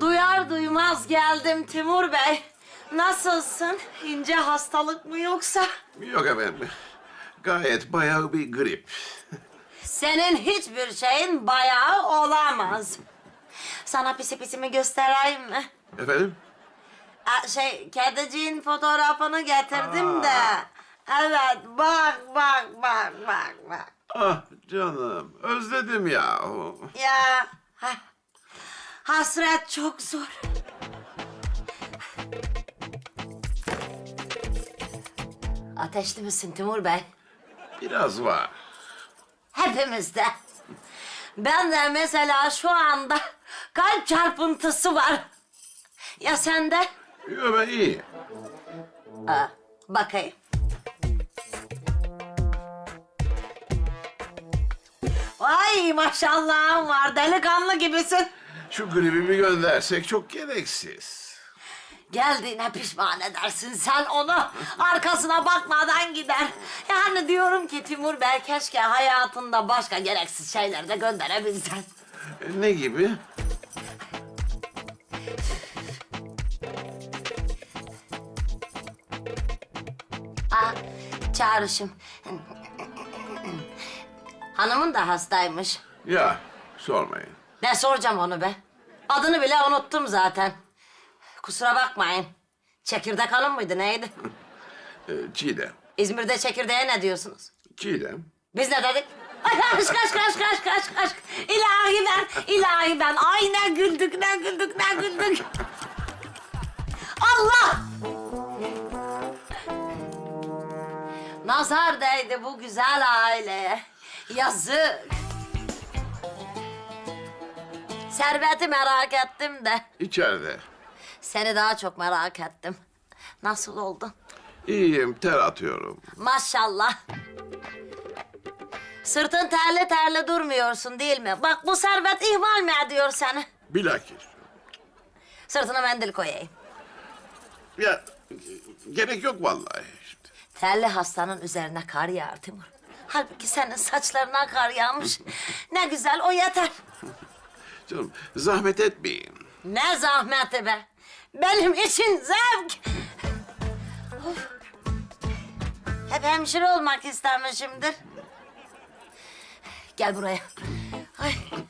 Duyar duymaz geldim Timur Bey. Nasılsın? İnce hastalık mı yoksa? Yok efendim. Gayet bayağı bir grip. Senin hiçbir şeyin bayağı olamaz. Sana pisi pisimi göstereyim mi? Efendim? Aa, şey, kediciğin fotoğrafını getirdim de. Evet, bak, bak, bak, bak, bak. Ah canım, özledim ya. Ya, ha- hasret çok zor. Ateşli misin Timur Bey? Biraz var. Hepimizde. Ben de mesela şu anda kalp çarpıntısı var. Ya sende? Yok ben iyi. Aa, bakayım. Vay maşallahın var delikanlı gibisin. Şu gribimi göndersek çok gereksiz. Geldiğine pişman edersin sen onu. Arkasına bakmadan gider. Yani diyorum ki Timur Bey keşke hayatında başka gereksiz şeyler de gönderebilsen. E, Ne gibi? Çağrışım. Hanımın da hastaymış. Ya sormayın. Ne soracağım onu be? Adını bile unuttum zaten. Kusura bakmayın. Çekirdek hanım mıydı neydi? E, Çiğdem. İzmir'de çekirdeğe ne diyorsunuz? Çiğdem. Biz ne dedik? Ay kaç kaç kaç kaç kaç kaç. İlahi ben, ilahi ben. Ay ne güldük ne güldük ne güldük. Allah! Nazar değdi bu güzel aileye. Yazık. Serveti merak ettim de İçeride. seni daha çok merak ettim. Nasıl oldun? İyiyim, ter atıyorum. Maşallah. Sırtın terli terli durmuyorsun değil mi? Bak bu servet ihmal mi ediyor seni? Bilakis. Sırtına mendil koyayım. Ya gerek yok vallahi. Terli hastanın üzerine kar yağar Timur. Halbuki senin saçlarına kar yağmış. ne güzel o yeter. Canım zahmet etmeyin. Ne zahmeti be. Benim için zevk. Of. Hep hemşire olmak istemişimdir. Gel buraya. Ay. Ay!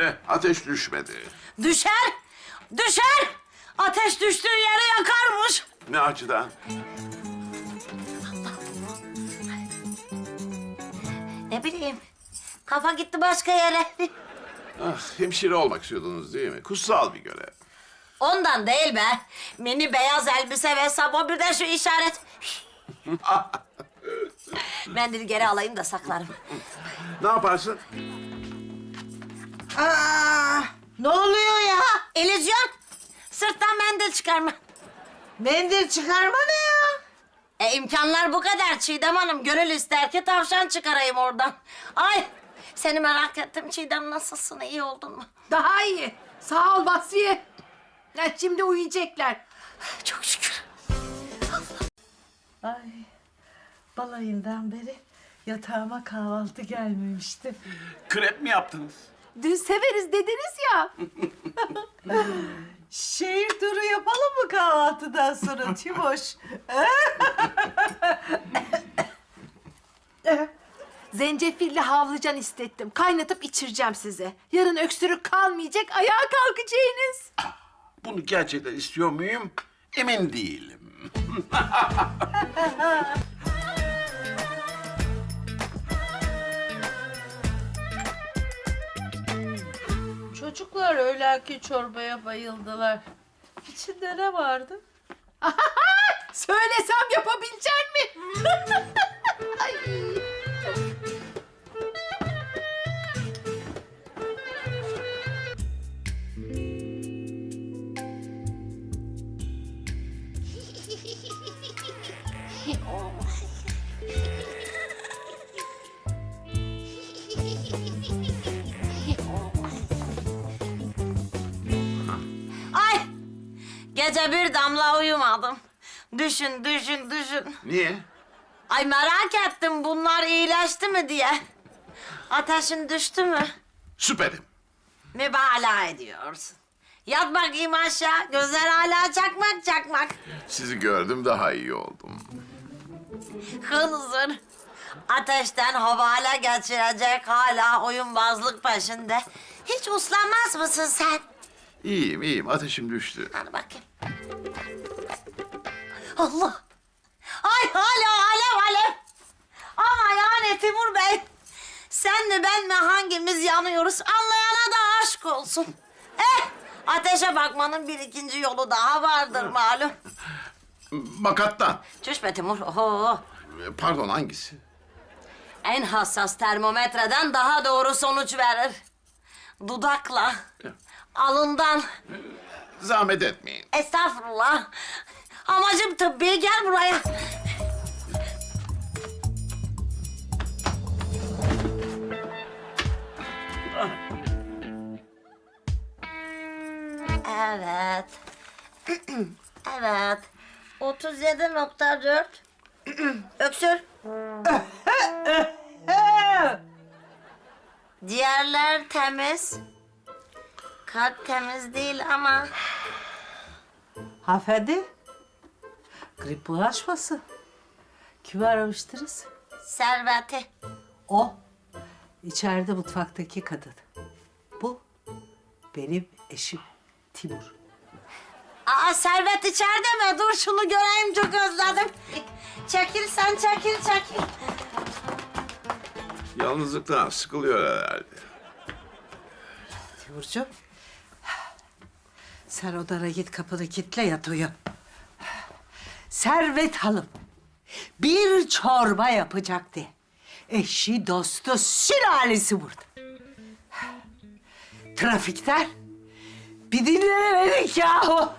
Eh, ateş düşmedi. Düşer, düşer. Ateş düştüğü yere yakarmış. Ne açıdan? Ne bileyim. Kafa gitti başka yere. Ah, hemşire olmak istiyordunuz değil mi? Kutsal bir görev. Ondan değil be. Mini beyaz elbise ve sabah bir de şu işaret. Mendili geri alayım da saklarım. Ne yaparsın? Aa, ne oluyor ya? İllüzyon. Sırttan mendil çıkarma. Mendil çıkarma ne ya? E imkanlar bu kadar Çiğdem Hanım. Gönül ister ki tavşan çıkarayım oradan. Ay seni merak ettim Çiğdem nasılsın iyi oldun mu? Daha iyi. Sağ ol Basriye. Ya şimdi uyuyacaklar. Çok şükür. Ay, balayından beri yatağıma kahvaltı gelmemişti. Krep mi yaptınız? Dün severiz dediniz ya. Şehir turu yapalım mı kahvaltıdan sonra Timoş? Zencefilli havlıcan istettim. Kaynatıp içireceğim size. Yarın öksürük kalmayacak, ayağa kalkacaksınız. Bunu gerçekten istiyor muyum? Emin değilim. Çocuklar öğlenki çorbaya bayıldılar. İçinde ne vardı? Söylesem yapabilecek mi? Ay. Oh. Gece bir damla uyumadım. Düşün, düşün, düşün. Niye? Ay merak ettim bunlar iyileşti mi diye. Ateşin düştü mü? Süperim. Mübalağa ediyorsun. Yat bakayım aşağı. Gözler hala çakmak çakmak. Sizi gördüm daha iyi oldum. Hınzır. Ateşten havale geçirecek hala oyunbazlık peşinde. Hiç uslanmaz mısın sen? İyiyim iyiyim ateşim düştü. Hadi bakayım. Allah! Ay hala alev alev! Ama yani Timur Bey... Sen mi ben mi hangimiz yanıyoruz anlayana da aşk olsun. Eh! Ateşe bakmanın bir ikinci yolu daha vardır malum. Makattan. Çüş be Timur. Oho. Pardon hangisi? En hassas termometreden daha doğru sonuç verir. Dudakla, alından, Zahmet etmeyin. estağfurullah. Amacım tıbbi, gel buraya. Evet. evet. 37.4. Öksür. Diğerler temiz. Kalp temiz değil ama Hanımefendi. Grip bulaşması. Kimi aramıştınız? serveti. O. İçeride mutfaktaki kadın. Bu benim eşim Timur. Aa servet içeride mi? Dur şunu göreyim çok özledim. Çekil sen çekil çekil. Yalnızlıktan sıkılıyor herhalde. Timurcuğum. Sen odana git kapını kilitle yat uyu. Servet Hanım. Bir çorba yapacaktı. Eşi, dostu, sülalesi burada. Trafikten bir dinlenemedik yahu.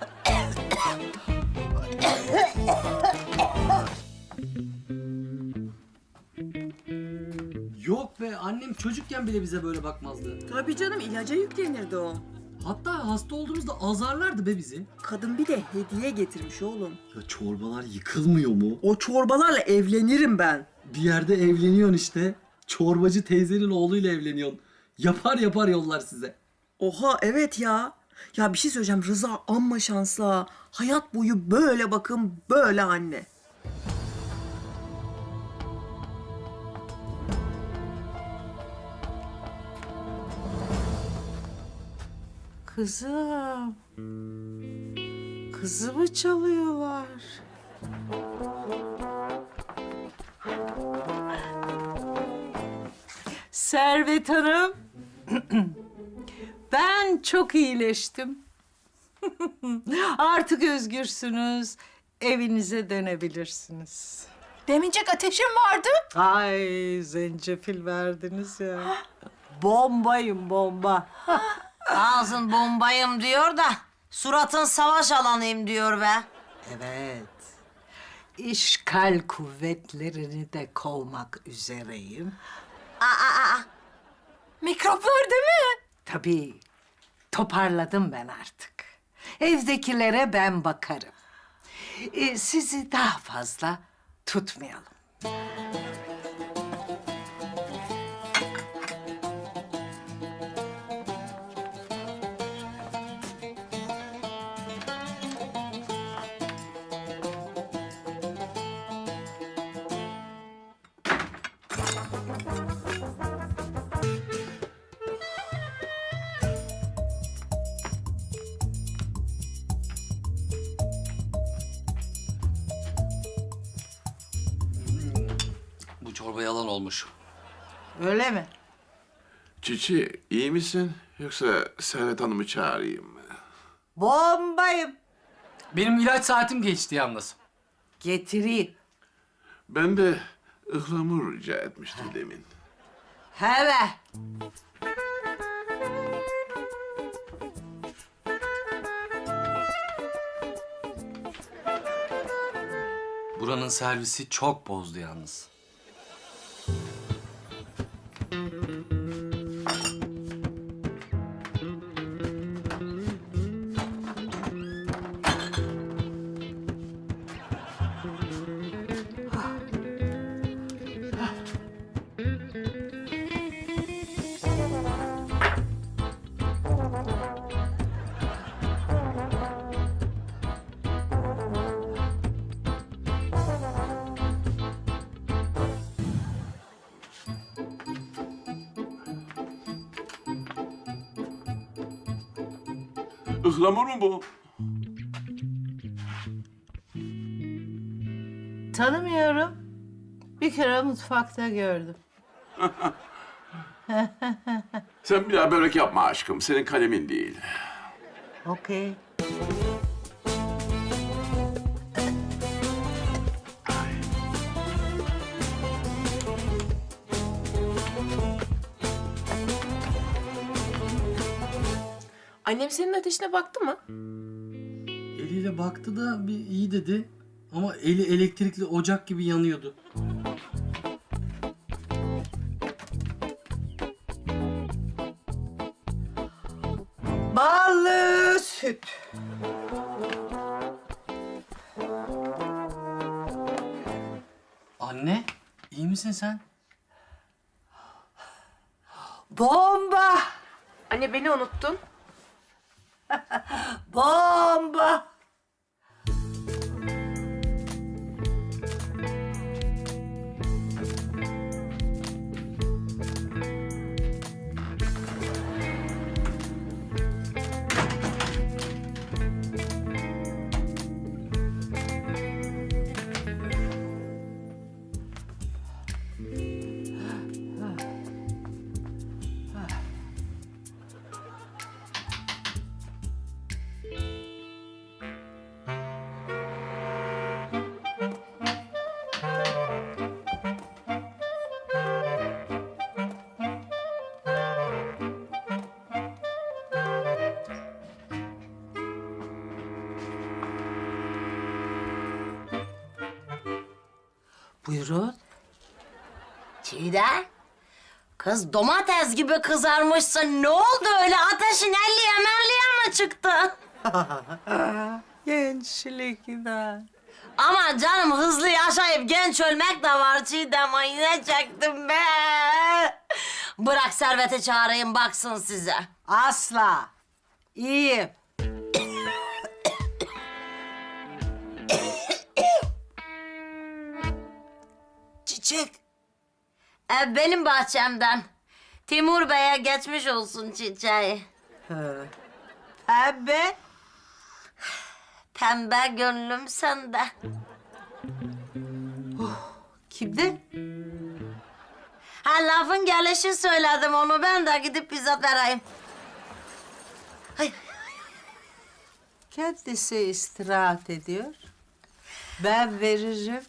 Yok be annem çocukken bile bize böyle bakmazdı. Tabii canım ilaca yüklenirdi o. Hatta hasta olduğumuzda azarlardı be bizi. Kadın bir de hediye getirmiş oğlum. Ya çorbalar yıkılmıyor mu? O çorbalarla evlenirim ben. Bir yerde evleniyorsun işte. Çorbacı teyzenin oğluyla evleniyorsun. Yapar yapar yollar size. Oha evet ya. Ya bir şey söyleyeceğim Rıza amma şanslı ha. Hayat boyu böyle bakın böyle anne. Kızım. Kızımı çalıyorlar. Servet Hanım. ben çok iyileştim. Artık özgürsünüz. Evinize dönebilirsiniz. Demincek ateşim vardı. Ay zencefil verdiniz ya. Bombayım bomba. Ağzın bombayım diyor da suratın savaş alanıyım diyor be. Evet. İşgal kuvvetlerini de kovmak üzereyim. Aa, aa, aa. Mikrop var değil mi? Tabii toparladım ben artık. Evdekilere ben bakarım. Ee, sizi daha fazla tutmayalım. Olmuş. Öyle mi? Çiçi iyi misin? Yoksa Servet Hanım'ı çağırayım mı? Bombayım. Benim ilaç saatim geçti yalnız. Getireyim. Ben de ıhlamur rica etmiştim demin. Hele. Buranın servisi çok bozdu yalnız. Ihlamur mu bu? Tanımıyorum. Bir kere mutfakta gördüm. Sen bir daha börek yapma aşkım. Senin kalemin değil. Okey. Annem senin ateşine baktı mı? Eliyle baktı da bir iyi dedi. Ama eli elektrikli ocak gibi yanıyordu. Ballı süt. Anne, iyi misin sen? Bomba. Anne beni unuttun. Bomba. Buyurun. Çiğdem. Kız domates gibi kızarmışsın. Ne oldu öyle? Ateşin elliye melliye mi çıktı? Gençlikten. Ama canım hızlı yaşayıp genç ölmek de var Çiğdem. Ay ne çektim be. Bırak servete çağırayım baksın size. Asla. İyiyim. E, benim bahçemden. Timur Bey'e geçmiş olsun çiçeği. Pembe. Pembe gönlüm sende. Kimde? Ha lafın gelişi söyledim onu ben de gidip bizzat vereyim. Ay, Kendisi istirahat ediyor. Ben veririm.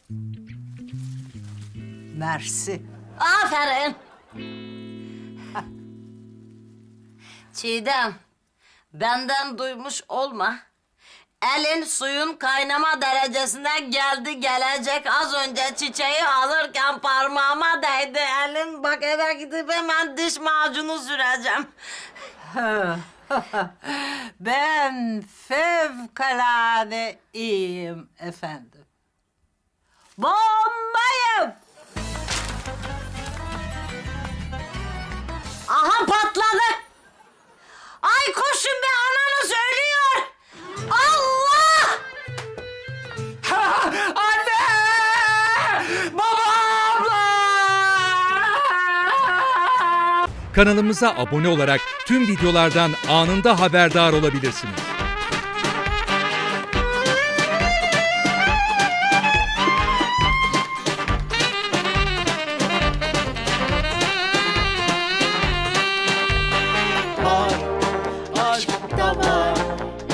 Mersi. Aferin. Çiğdem, benden duymuş olma. Elin suyun kaynama derecesine geldi gelecek. Az önce çiçeği alırken parmağıma değdi elin. Bak eve gidip hemen diş macunu süreceğim. ben fevkalade iyiyim efendim. Bombayım. Aha patladı. Ay koşun be ananız ölüyor. Allah! Kanalımıza abone olarak tüm videolardan anında haberdar olabilirsiniz.